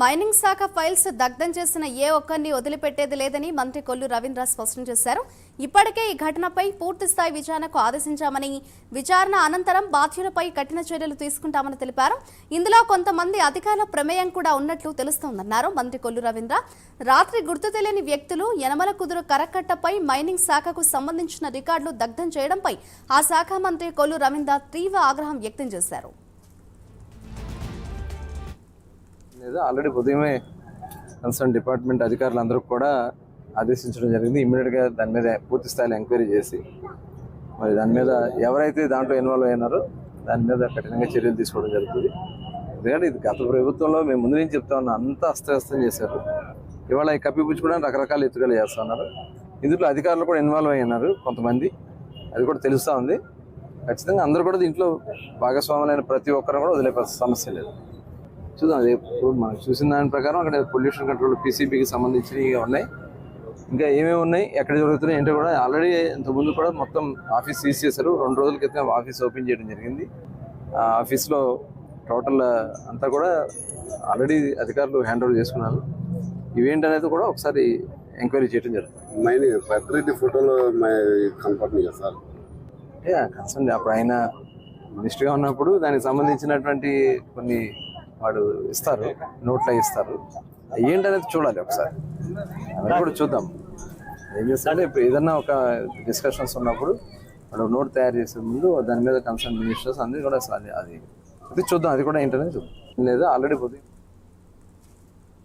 Mining శాఖ files దగ్ధం చేసిన ఏ ఒక్కరిని వదిలిపెట్టేది లేదని మంత్రి కొల్లు రవీంద్ర స్పష్టం చేశారు. ఇప్పటికే ఈ ఘటనపై పూర్తి స్థాయి విచారణకు ఆదేశించామని విచారణ అనంతరం బాధ్యులపై కఠిన చర్యలు తీసుకుంటామని తెలిపారు. ఇందులో కొంతమంది అధికారుల ప్రమేయం కూడా ఉన్నట్లు తెలుస్తోందన్నారు మంత్రి కొల్లు రవీంద్ర. రాత్రి గుర్తు తెలియని వ్యక్తులు యనమల కుదురు కరకట్టపై మైనింగ్ శాఖకు సంబంధించిన రికార్డులు దగ్ధం చేయడంపై ఆ శాఖ మంత్రి కొల్లు రవీంద్ర తీవ్ర ఆగ్రహం వ్యక్తం చేశారు. ఏదో ఆల్రెడీ ఉదయమే కన్సర్న్ డిపార్ట్మెంట్ అధికారులందరూ కూడా ఆదేశించడం జరిగింది. ఇమ్మీడియట్గా దాని మీద పూర్తి స్థాయిలో ఎంక్వైరీ చేసి మరి దాని మీద ఎవరైతే దాంట్లో ఇన్వాల్వ్ అయినారో దాని మీద కఠినంగా చర్యలు తీసుకోవడం జరుగుతుంది. ఎందుకంటే ఇది గత ప్రభుత్వంలో మేము ముందు నుంచి చెప్తా ఉన్నాం అంతా అస్తవ్యస్తం చేశారు. ఇవాళ ఈ కప్పిపుచ్చుకోవడానికి రకరకాల ఎత్తుగలు చేస్తున్నారు ఇందులో అధికారులు కూడా ఇన్వాల్వ్ అయ్యారు కొంతమంది. అది కూడా తెలుస్తూ ఉంది. ఖచ్చితంగా అందరూ కూడా దీంట్లో భాగస్వాములైన ప్రతి ఒక్కరు కూడా వదిలే సమస్య లేదు. చూద్దాం అది ఇప్పుడు మనం చూసిన దాని ప్రకారం అక్కడ పొల్యూషన్ కంట్రోల్ పీసీబీకి సంబంధించినవి ఉన్నాయి. ఇంకా ఏమేమి ఉన్నాయి ఎక్కడ జరుగుతున్నాయి ఏంటో కూడా ఆల్రెడీ ఇంతకుముందు కూడా మొత్తం ఆఫీస్ సీజ్ చేశారు. రెండు రోజుల క్రితం ఆఫీస్ ఓపెన్ చేయడం జరిగింది. ఆ ఆఫీస్లో టోటల్ అంతా కూడా ఆల్రెడీ అధికారులు హ్యాండ్ ఓవర్ చేసుకున్నారు. ఇవేంటనేది కూడా ఒకసారి ఎంక్వైరీ చేయడం జరుగుతుంది. ప్రకృతి ఫోటోలో కనపడుతుంది కదా సార్? అంటే కన్సర్న్ అప్పుడు ఆయన మినిస్టర్గా ఉన్నప్పుడు దానికి సంబంధించినటువంటి కొన్ని వాడు ఇస్తారు నోట్లో ఇస్తారు ఏంటనేది చూడాలి ఒకసారి. అవన్నీ కూడా చూద్దాం. ఏం చేస్తారంటే ఇప్పుడు ఏదన్నా ఒక డిస్కషన్స్ ఉన్నప్పుడు వాడు నోట్ తయారు చేసే ముందు దాని మీద కన్సర్న్ మినిస్టర్స్ అన్ని కూడా అది అది అది చూద్దాం. అది కూడా ఏంటనేది చూద్దాం. లేదా ఆల్రెడీ పోతుంది